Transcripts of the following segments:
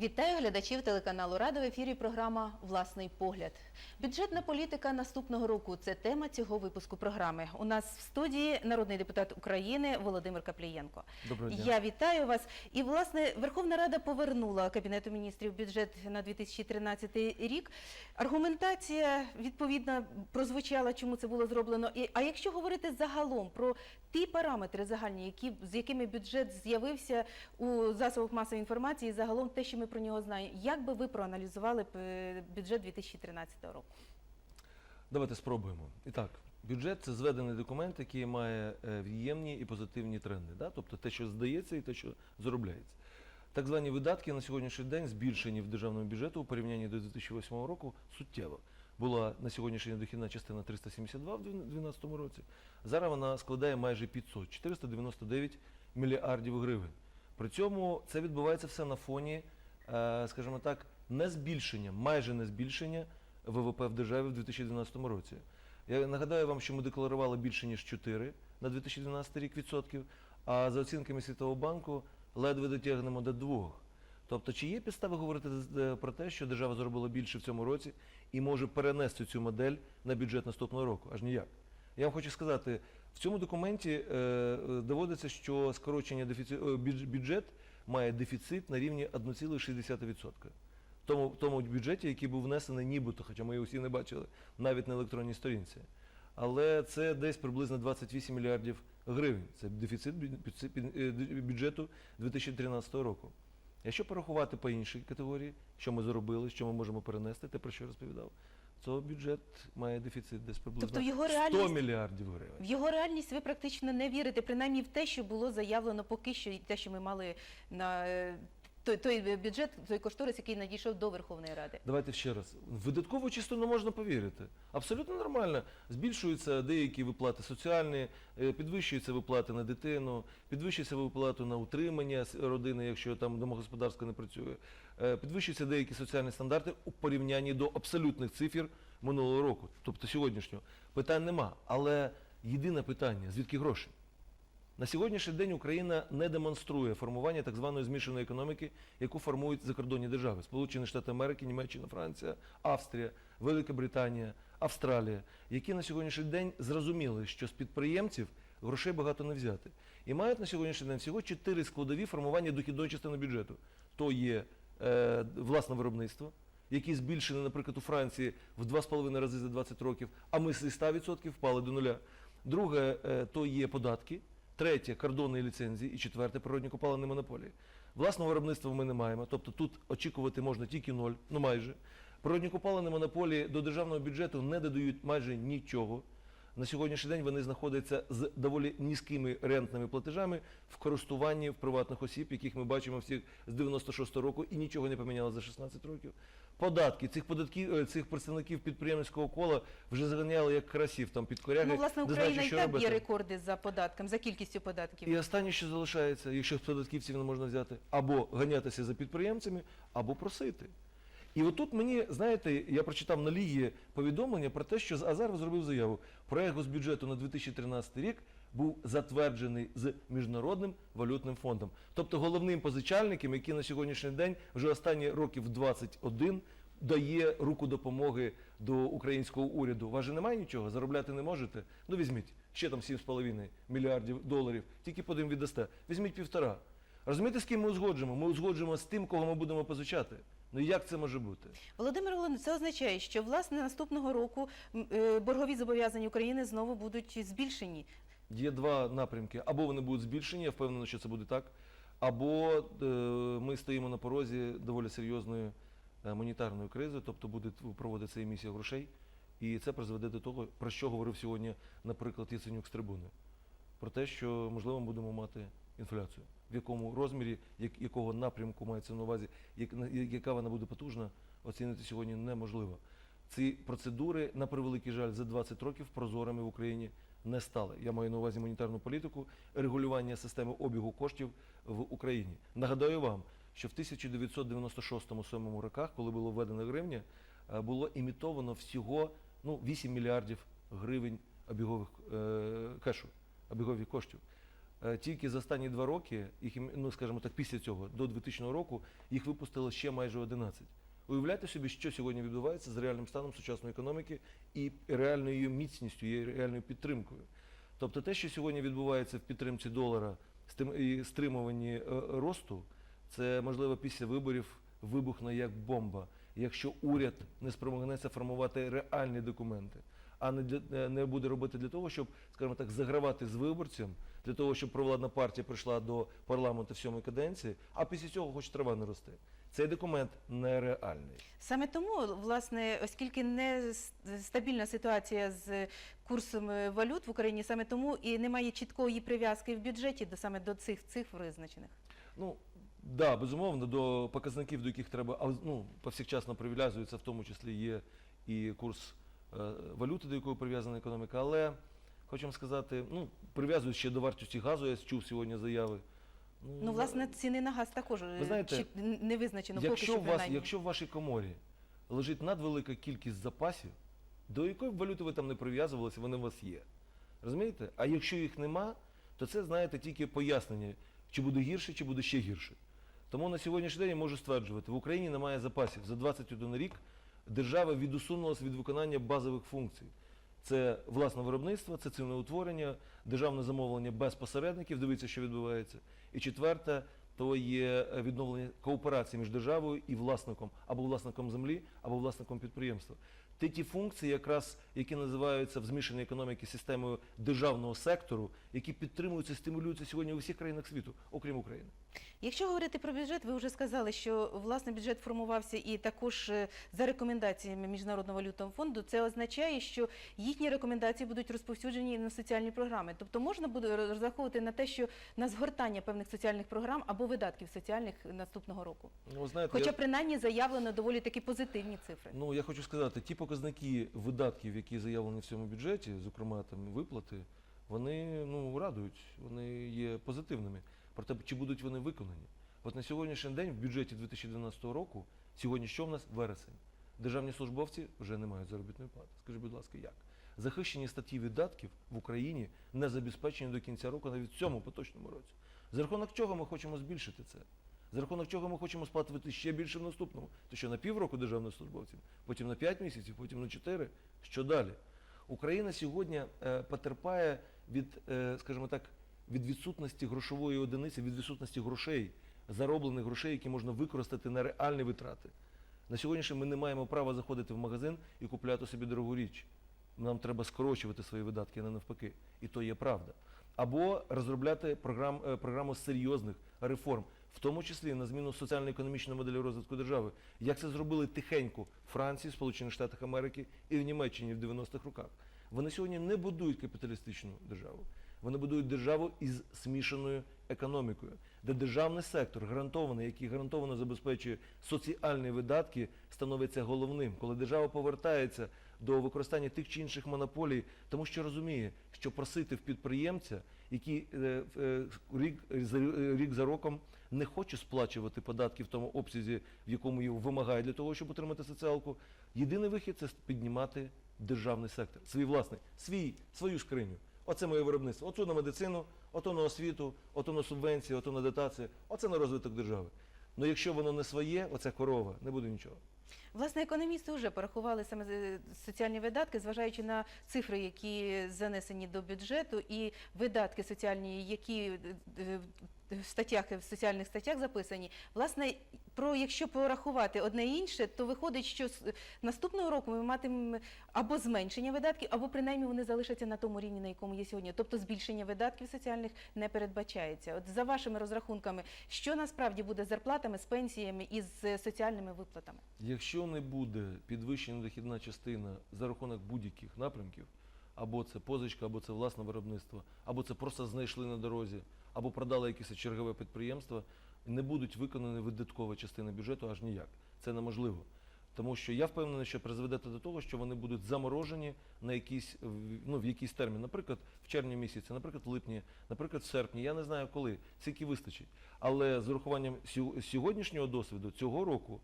Вітаю глядачів телеканалу Рада в ефірі. Програма Власний погляд. Бюджетна політика наступного року це тема цього випуску програми. У нас в студії народний депутат України Володимир Каплієнко. Доброго дня. Я вітаю вас. І власне Верховна Рада повернула Кабінету міністрів бюджет на 2013 рік. Аргументація відповідно прозвучала, чому це було зроблено. А якщо говорити загалом про ті параметри загальні, які з якими бюджет з'явився у засобах масової інформації, загалом те, що ми про нього знаємо, як би ви проаналізували е, бюджет 2013 року? Давайте спробуємо. І так, бюджет це зведений документ, який має е, від'ємні і позитивні тренди. Да? Тобто те, що здається, і те, що заробляється. Так звані видатки на сьогоднішній день збільшені в державному бюджету у порівнянні до 2008 року суттєво. Була на сьогоднішній день дохідна частина 372 в 2012 році. Зараз вона складає майже 500, 499 мільярдів гривень. При цьому це відбувається все на фоні, скажімо так, не збільшення, майже не збільшення ВВП в державі в 2012 році. Я нагадаю вам, що ми декларували більше ніж 4 на 2012 рік відсотків, а за оцінками Світового банку ледве дотягнемо до двох. Тобто, чи є підстави говорити е, про те, що держава зробила більше в цьому році і може перенести цю модель на бюджет наступного року? Аж ніяк. Я вам хочу сказати, в цьому документі е, е, доводиться, що скорочення бюджет має дефіцит на рівні 1,6%. Тому, в тому бюджеті, який був внесений нібито, хоча ми його всі не бачили, навіть на електронній сторінці. Але це десь приблизно 28 мільярдів гривень. Це дефіцит е, бюджету 2013 року. Якщо порахувати по іншій категорії, що ми заробили, що ми можемо перенести, те про що розповідав, то бюджет має дефіцит десь приблизно Тобто його 100 реальність- мільярдів В гривень. його реальність ви практично не вірите, принаймні в те, що було заявлено поки що, і те, що ми мали на е, той, той бюджет, той кошторис, який надійшов до Верховної Ради. Давайте ще раз. В видаткову частину можна повірити. Абсолютно нормально. Збільшуються деякі виплати соціальні, е, підвищуються виплати на дитину, підвищується виплати на утримання родини, якщо там домогосподарство не працює. Е, Підвищуються деякі соціальні стандарти у порівнянні до абсолютних цифр минулого року, тобто сьогоднішнього. Питань нема. Але єдине питання, звідки гроші? На сьогоднішній день Україна не демонструє формування так званої змішаної економіки, яку формують закордонні держави: Сполучені Штати Америки, Німеччина, Франція, Австрія, Велика Британія, Австралія, які на сьогоднішній день зрозуміли, що з підприємців грошей багато не взяти. І мають на сьогоднішній день всього чотири складові формування дохідної частини бюджету. То є власне виробництво, які збільшені, наприклад, у Франції в 2,5 рази за 20 років, а ми з 100% впали до нуля. Друге, е, то є податки. Третє кордонні ліцензії і четверте природні копалини монополії. Власного виробництва ми не маємо, тобто тут очікувати можна тільки ноль, ну майже. Природні копалини монополії до державного бюджету не додають майже нічого. На сьогоднішній день вони знаходяться з доволі низькими рентними платежами в користуванні в приватних осіб, яких ми бачимо всіх з 96-го року, і нічого не поміняло за 16 років. Податки цих податків е, цих представників підприємницького кола вже заганяли як красів там під коряги. Ну, власне, не Україна і так б'є рекорди за податком, за кількістю податків. І останнє, що залишається, якщо з податківців не можна взяти, або ганятися за підприємцями, або просити. І отут мені, знаєте, я прочитав на лігі повідомлення про те, що Азаров зробив заяву. Проект госбюджету на 2013 рік був затверджений з Міжнародним валютним фондом. Тобто головним позичальником, який на сьогоднішній день вже останні років 21 дає руку допомоги до українського уряду. У вас же немає нічого, заробляти не можете. Ну візьміть ще там 7,5 мільярдів доларів, тільки по один віддасте. Візьміть півтора. Розумієте, з ким ми узгоджуємо? Ми узгоджуємо з тим, кого ми будемо позичати. Ну як це може бути? Володимир Володимирович, це означає, що власне наступного року е, боргові зобов'язання України знову будуть збільшені. Є два напрямки. Або вони будуть збільшені, я впевнений, що це буде так, або е, ми стоїмо на порозі доволі серйозної е, монетарної кризи, тобто буде проводитися емісія грошей, і це призведе до того, про що говорив сьогодні, наприклад, Яценюк з трибуни. Про те, що можливо ми будемо мати інфляцію. В якому розмірі, як, якого напрямку мається на увазі, як, яка вона буде потужна, оцінити сьогодні неможливо. Ці процедури, на превеликий жаль, за 20 років прозорими в Україні не стали. Я маю на увазі монетарну політику, регулювання системи обігу коштів в Україні. Нагадаю вам, що в 1996-2007 роках, коли було введено гривня, е, було імітовано всього ну, 8 мільярдів гривень обігових е, кешу, обігових коштів. Е, Тільки за останні два роки, їх, ну скажімо так, після цього, до 2000 року, їх випустило ще майже 11. Уявляйте собі, що сьогодні відбувається з реальним станом сучасної економіки і реальною міцністю, її реальною підтримкою. Тобто те, що сьогодні відбувається в підтримці долара і стримуванні е, росту, це можливо після виборів вибухне як бомба, якщо уряд не спромогнеться формувати реальні документи, а не, для, е, не буде робити для того, щоб, скажімо так, загравати з виборцем, для того, щоб провладна партія прийшла до парламенту в сьомій каденції, а після цього хоч трава не росте. Цей документ нереальний. Саме тому, власне, оскільки не стабільна ситуація з курсом е, валют в Україні, саме тому і немає чіткої прив'язки в бюджеті до саме до цих цифр визначених. Ну, да, безумовно, до показників, до яких треба ну, повсякчасно прив'язується, в тому числі є і курс валюти, до якої прив'язана економіка, але хочу вам сказати, ну, прив'язують ще до вартості газу, я чув сьогодні заяви. Ну, власне, ціни на газ також е, Ви знаєте, не визначено поки якщо, що у вас, принаймні. якщо в вашій коморі лежить надвелика кількість запасів, до якої б валюти ви там не прив'язувалися, вони у вас є. Розумієте? А якщо їх нема, то це, знаєте, тільки пояснення, чи буде гірше, чи буде ще гірше. Тому на сьогоднішній день я можу стверджувати, в Україні немає запасів. За 21 рік держава відусунулася від виконання базових функцій. Це власне виробництво, це ціноутворення, державне замовлення без посередників, дивіться, що відбувається. І четверте, то є е, відновлення кооперації між державою і власником, або власником землі, або власником підприємства. Ті ті функції, якраз які називаються в змішаній економіці системою державного сектору, які підтримуються, стимулюються сьогодні у всіх країнах світу, окрім України. Якщо говорити про бюджет, ви вже сказали, що власне бюджет формувався і також е, за рекомендаціями Міжнародного валютного фонду. Це означає, що їхні рекомендації будуть розповсюджені на соціальні програми. Тобто можна буде розраховувати на те, що на згортання певних соціальних програм або видатків соціальних наступного року. Ну, знаєте, Хоча я- принаймні заявлено доволі таки позитивні цифри. Ну, я хочу сказати, ті показники видатків, які заявлені в цьому бюджеті, зокрема там виплати, вони ну, радують, вони є позитивними. Проте, чи будуть вони виконані? От на сьогоднішній день в бюджеті 2012 року, сьогодні що в нас? Вересень. Державні службовці вже не мають заробітної плати. Скажіть, будь ласка, як? Захищені статті видатків в Україні не забезпечені до кінця року навіть в цьому поточному році. За рахунок чого ми хочемо збільшити це? За рахунок чого ми хочемо сплатити ще більше в наступному? То що на півроку державних службовців, потім на 5 місяців, потім на 4. Що далі? Україна сьогодні е, потерпає від, е, скажімо так, від відсутності грошової одиниці, від відсутності грошей, зароблених грошей, які можна використати на реальні витрати. На сьогоднішній ми не маємо права заходити в магазин і купляти собі дорогу річ. Нам треба скорочувати свої видатки, а не навпаки. І то є правда. Або розробляти програм, е, програму серйозних реформ, в тому числі на зміну соціально-економічної моделі розвитку держави. Як це зробили тихенько в Франції, Сполучених Штатах Америки і в Німеччині в 90-х роках. Вони сьогодні не будують капіталістичну державу. Вони будують державу із смішаною економікою, де державний сектор гарантований, який гарантовано забезпечує соціальні видатки, становиться головним, коли держава повертається до використання тих чи інших монополій, тому що розуміє, що просити в підприємця, який е, е, рік, рік за роком не хоче сплачувати податки в тому обсязі, в якому його вимагає для того, щоб отримати соціалку, єдиний вихід це піднімати державний сектор, свій власний, свій, свою скриню. Оце моє виробництво. Оце на медицину, ото на освіту, ото на субвенції, ото на дотації, оце на розвиток держави. Ну якщо воно не своє, оця корова, не буде нічого. Власне, економісти вже порахували саме е, соціальні видатки, зважаючи на цифри, які занесені до бюджету, і видатки соціальні, які е, е, в статтях в соціальних статтях записані. Власне, про якщо порахувати одне і інше, то виходить, що наступного року ми матимемо або зменшення видатків, або принаймні вони залишаться на тому рівні, на якому є сьогодні. Тобто збільшення видатків соціальних не передбачається. От за вашими розрахунками, що насправді буде з зарплатами, з пенсіями і з соціальними виплатами? Якщо не буде підвищена дохідна частина за рахунок будь-яких напрямків, або це позичка, або це власне виробництво, або це просто знайшли на дорозі, або продали якесь чергове підприємство, не будуть виконані видаткова частина бюджету аж ніяк. Це неможливо. Тому що я впевнений, що призведе до того, що вони будуть заморожені на якийсь, в- ну, в якийсь термін, наприклад, в червні місяці, наприклад, в липні, наприклад, в серпні. Я не знаю коли, скільки вистачить. Але з урахуванням сьогоднішнього досвіду цього року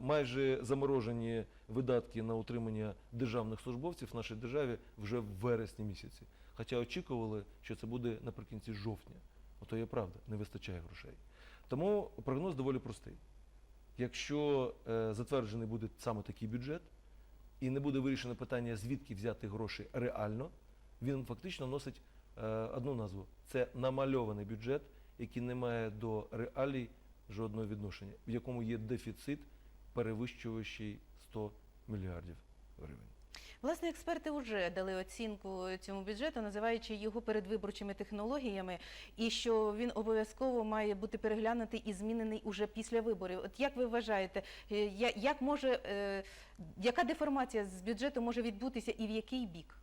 Майже заморожені видатки на утримання державних службовців в нашій державі вже в вересні місяці. Хоча очікували, що це буде наприкінці жовтня. Ото є правда, не вистачає грошей. Тому прогноз доволі простий. Якщо е, затверджений буде саме такий бюджет, і не буде вирішено питання, звідки взяти гроші реально, він фактично носить е, одну назву: це намальований бюджет, який не має до реалій жодного відношення, в якому є дефіцит, перевищуючий 100 мільярдів гривень. Власне, експерти вже дали оцінку цьому бюджету, називаючи його передвиборчими технологіями, і що він обов'язково має бути переглянутий і змінений уже після виборів. От як ви вважаєте, е, як може, е, яка деформація з бюджету може відбутися і в який бік?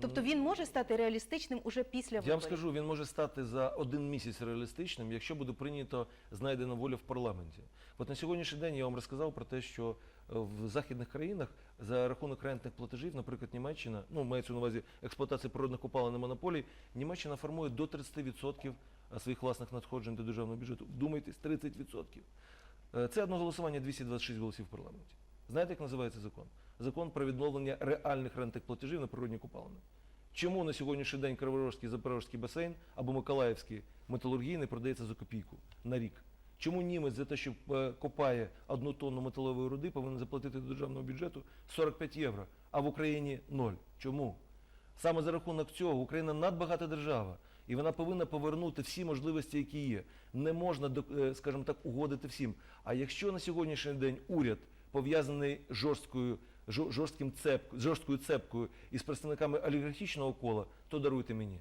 Тобто він може стати реалістичним уже після Я вам скажу, він може стати за один місяць реалістичним, якщо буде прийнято знайдена воля в парламенті. От на сьогоднішній день я вам розказав про те, що е, в західних країнах за рахунок рентних платежів, наприклад, Німеччина, ну мається на увазі експлуатація природних копалин і монополій, Німеччина формує до 30% своїх власних надходжень до державного бюджету. Вдумайтесь, 30%. Е, Це одне голосування 226 голосів в парламенті. Знаєте, як називається закон? Закон про відновлення реальних рентних платежів на природні копалини. Чому на сьогоднішній день Криворожський Запорожський басейн або Миколаївський металургійний продається за копійку на рік? Чому німець за те, що е, копає одну тонну металової руди, повинен заплатити до державного бюджету 45 євро, а в Україні ноль? Чому? Саме за рахунок цього Україна надбагата держава, і вона повинна повернути всі можливості, які є. Не можна, е, скажімо так, угодити всім. А якщо на сьогоднішній день уряд пов'язаний жорсткою, жо- жорстким цеп, жорсткою цепкою із представниками олігархічного кола, то даруйте мені.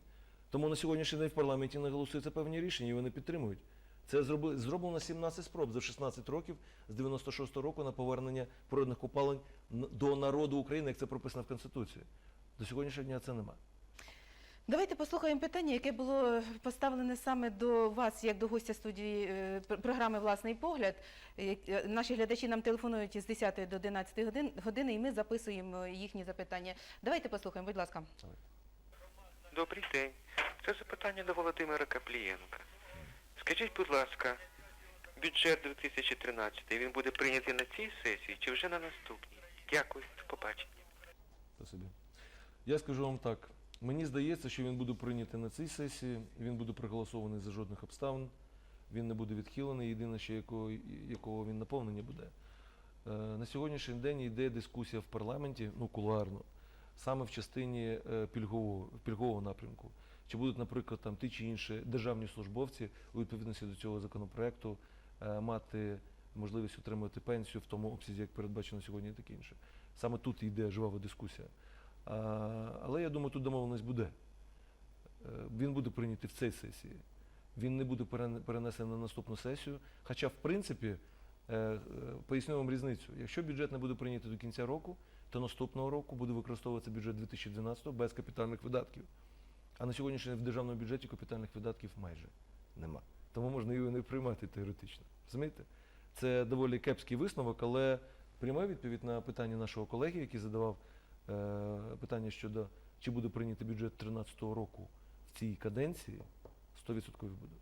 Тому на сьогоднішній день в парламенті не голосуються певні рішення, і вони підтримують. Це зроблено 17 спроб за 16 років з 96 року на повернення природних опалень до народу України, як це прописано в Конституції. До сьогоднішнього дня це нема. Давайте послухаємо питання, яке було поставлене саме до вас, як до гостя студії е, програми Власний погляд. Е, е, Наші глядачі нам телефонують з 10 до 11 годин, години, і ми записуємо їхні запитання. Давайте послухаємо, будь ласка. Добрий день. Це запитання до Володимира Каплієнка. Скажіть, будь ласка, бюджет 2013, він буде прийнятий на цій сесії чи вже на наступній? Дякую, до побачення. Спасибі. Я скажу вам так. Мені здається, що він буде прийнятий на цій сесії, він буде проголосований за жодних обставин, він не буде відхилений, єдине, що якого, якого він наповнення буде. Е, На сьогоднішній день йде дискусія в парламенті, ну кулуарно, саме в частині е, пільгового, пільгового напрямку. Чи будуть, наприклад, там ті чи інші державні службовці у відповідності до цього законопроекту е, мати можливість отримати пенсію в тому обсязі, як передбачено сьогодні, і таке інше. Саме тут йде жвава дискусія. Але я думаю, тут домовленість буде. Е, Він буде прийнятий в цій сесії. Він не буде перен- перенесений на наступну сесію. Хоча, в принципі, е, е, поясню вам різницю. Якщо бюджет не буде прийнятий до кінця року, то наступного року буде використовуватися бюджет 2012 без капітальних видатків. А на сьогоднішній день в державному бюджеті капітальних видатків майже нема. Тому можна його не приймати теоретично. Розумієте? Це доволі кепський висновок, але пряма відповідь на питання нашого колеги, який задавав питання щодо чи буде прийнятий бюджет 2013 року в цій каденції, 100% буде.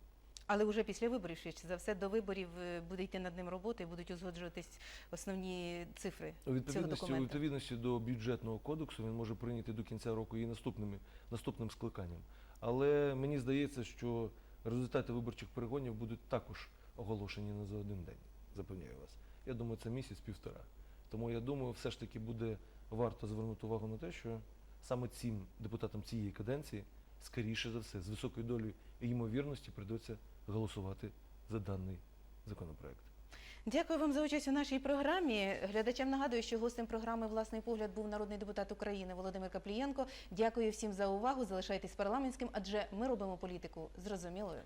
Але вже після виборів, швидше за все, до виборів е, буде йти над ним робота і будуть узгоджуватись основні цифри У цього відповідності, у відповідності до бюджетного кодексу він може прийняти до кінця року і наступними, наступним скликанням. Але мені здається, що результати виборчих перегонів будуть також оголошені не за один день, запевняю вас. Я думаю, це місяць-півтора. Тому я думаю, все ж таки буде варто звернути увагу на те, що саме цим депутатам цієї каденції, скоріше за все, з високою долею ймовірності прийдеться голосувати за даний законопроект. Дякую вам за участь у нашій програмі. Глядачам нагадую, що гостем програми Власний погляд був народний депутат України Володимир Каплієнко. Дякую всім за увагу. Залишайтесь парламентським, адже ми робимо політику зрозумілою.